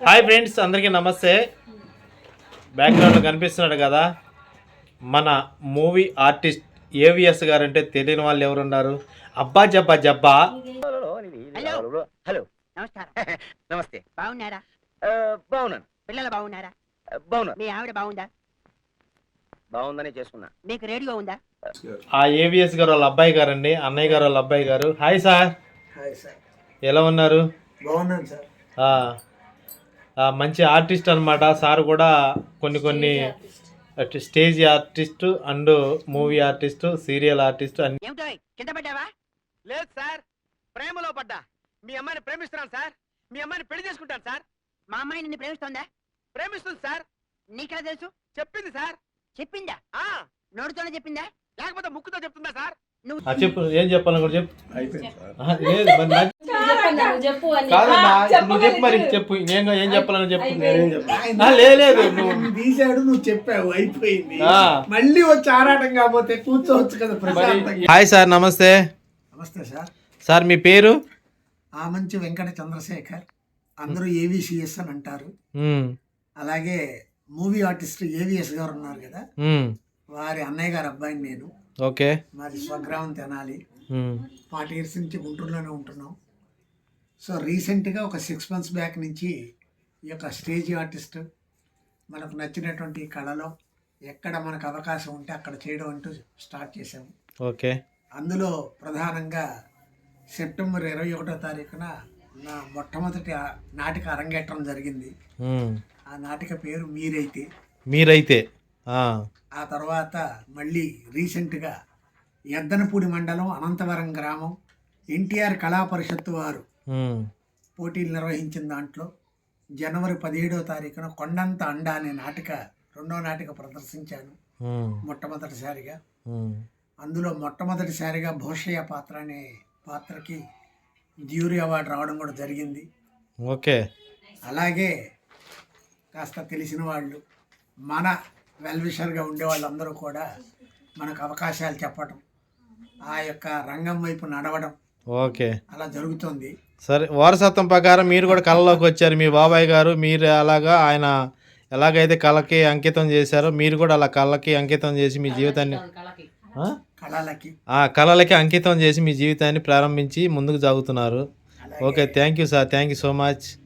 Hi friends అందరికీ నమస్తే. బ్యాక్గ్రౌండ్లో కనిపిస్తున్నాడు కదా మన మూవీ ఆర్టిస్ట్ ఏవిఎస్ గారు అంటే తెలియని వాళ్ళు ఎవరున్నారు? అబ్బా జబ్బా జబ్బా. హలో. హలో. నమస్కారం. నమస్తే. బాగున్నారా? ఆ, బాగున్నాను. పిల్లలు బాగున్నారా? ఆ, బాగున్నాను. మీ ఆవిడ బాగుందా? బాగుందనే చేసుకున్నా. మీకు రేడియో ఉందా? ఆ ఏవిఎస్ గారు వాళ్ళ అబ్బాయి గారండి అన్నయ్య గారు వాళ్ళ అబ్బాయి గారు. హాయ్ సార్ హాయ్ సార్ ఎలా ఉన్నారు? బాగున్నాను సార్ మంచి ఆర్టిస్ట్ అన్నమాట. సార్ కూడా కొన్ని కొన్ని stage artist and movie artist serial artist అన్ని కింద పడ్డావా? లేదు సార్ ప్రేమలో పడ్డా. మీ అమ్మాయిని ప్రేమిస్తున్నాను సార్. మీ అమ్మాయిని పెళ్ళి చేసుకుంటాను సార్. మా అమ్మాయి నిన్ను ప్రేమిస్తోందా? ప్రేమిస్తుంది సార్. నీకెలా తెలుసు? చెప్పింది సార్. చెప్పిందా? ఆ. నోటితోనే చెప్పిందా? లేకపోతే ముక్కుతో చెప్తుందా సార్? చెప్పు ఏం చెప్పాలని కూడా చెప్పు. లేదు మరి నాకు చెప్పు నువ్వు చెప్పు మరి చెప్పు. నేను ఏం చెప్పాలని చెప్పు. లేదు లేదు నువ్వు. తీశాడు నువ్వు చెప్పావు అయిపోయింది. మళ్ళీ వచ్చి ఆరాటం కాకపోతే కూర్చోవచ్చు కదా హాయ్ సార్ నమస్తే. నమస్తే సార్. సార్ మీ పేరు? ఆ మంచి వెంకట చంద్రశేఖర్. అందరూ ఏవిసిఎస్ అని అంటారు. అలాగే మూవీ ఆర్టిస్ట్ ఏవిఎస్ గారు ఉన్నారు కదా. వారి అన్నయ్య గారు అబ్బాయిని నేను. ఓకే. మాది స్వగ్రామం తెనాలి. ఫార్టీ ఇయర్స్ నుంచి గుంటూరులోనే ఉంటున్నాం. సో రీసెంట్గా ఒక సిక్స్ మంత్స్ బ్యాక్ నుంచి ఈ యొక్క స్టేజ్ ఆర్టిస్ట్ మనకు నచ్చినటువంటి కళలో ఎక్కడ మనకు అవకాశం ఉంటే అక్కడ చేయడం అంటూ స్టార్ట్ చేసాము ఓకే. అందులో ప్రధానంగా సెప్టెంబర్ ఇరవై ఒకటో తారీఖున నా మొట్టమొదటి నాటిక అరంగేట్రం జరిగింది. ఆ నాటిక పేరు మీరైతే. మీరైతే. ఆ, తర్వాత మళ్ళీ రీసెంట్గా ఎద్దనపూడి మండలం అనంతవరం గ్రామం ఎన్టీఆర్ కళా పరిషత్తు వారు పోటీలు నిర్వహించిన దాంట్లో జనవరి పదిహేడవ తారీఖున కొండంత అండ అనే నాటిక రెండో నాటిక ప్రదర్శించాను మొట్టమొదటిసారిగా. అందులో మొట్టమొదటిసారిగా భోషయ్య పాత్ర అనే పాత్రకి జ్యూరీ అవార్డు రావడం కూడా జరిగింది. ఓకే. అలాగే కాస్త తెలిసిన వాళ్ళు మన వెల్విషర్గా ఉండే వాళ్ళందరూ కూడా మనకు అవకాశాలు చెప్పడం ఆ యొక్క రంగం వైపు నడవడం ఓకే. అలా జరుగుతుంది. సరే వారసత్వం ప్రకారం మీరు కూడా కళలోకి వచ్చారు. మీ బాబాయ్ గారు మీరు అలాగా ఆయన ఎలాగైతే కళకి అంకితం చేశారో మీరు కూడా అలా కళకి అంకితం చేసి మీ జీవితాన్ని? కళలకి ఆ? కళలకి. అంకితం చేసి మీ జీవితాన్ని ప్రారంభించి ముందుకు సాగుతున్నారు. Okay thank you sir. Thank you so much.